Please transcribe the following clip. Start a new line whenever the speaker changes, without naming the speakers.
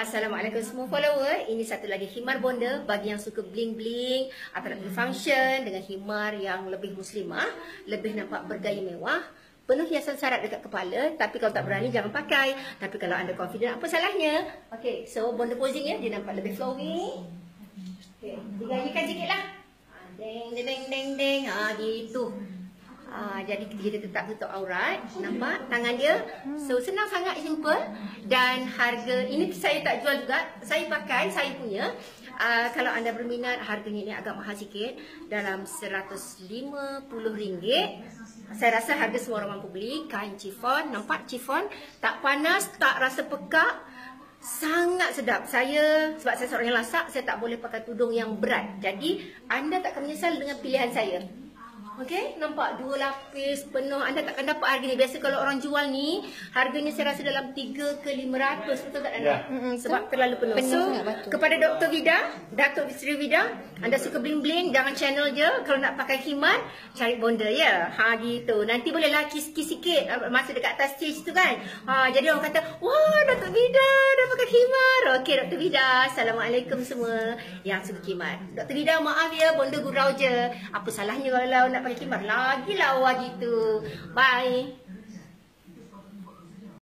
Assalamualaikum semua follower. Ini satu lagi khimar bonda bagi yang suka bling-bling atau nak function dengan khimar yang lebih muslimah, lebih nampak bergaya mewah. Penuh hiasan syarat dekat kepala Tapi kalau tak berani jangan pakai. Tapi kalau anda confident apa salahnya? Okay so bonda posing ya Dia nampak lebih flowing. Okay Digajikan sikit lah. Deng deng deng deng deng. Ha gitu Uh, jadi kita tetap tutup aurat Nampak? Tangan dia So senang sangat simple Dan harga Ini saya tak jual juga. Saya pakai Saya punya. Uh, Kalau anda berminat Harganya ini agak mahal sikit. Dalam RM150 Saya rasa harga semua orang mampu beli. Kain chiffon Nampak chiffon? Tak panas Tak rasa pekak. Sangat sedap. Saya sebab saya seorang yang lasak, saya tak boleh pakai tudung yang berat. Jadi, anda tak akan menyesal dengan pilihan saya. Okey, nampak dua lapis penuh. Anda takkan dapat harga ni. Biasa kalau orang jual ni, harganya saya rasa dalam 3 ke 500. Betul tak anda?
Ya.
Mm-mm, sebab terlalu penuh.
Penuh
so, kepada Dr. Vida, Datuk Sri Vida, anda suka bling-bling, jangan channel je. Kalau nak pakai khimar, cari bonda ya. Ha gitu. Nanti bolehlah kiss-kiss sikit ah, masa dekat atas stage tu kan. Ha jadi orang kata, "Wah, Datuk Vida khimar." Okey, Dr. Vida. Assalamualaikum semua yang suka khimar. Dr. Vida, maaf ya, bonda gurau je. Apa salahnya kalau nak pakai khimar? Lagi lawa gitu. Bye.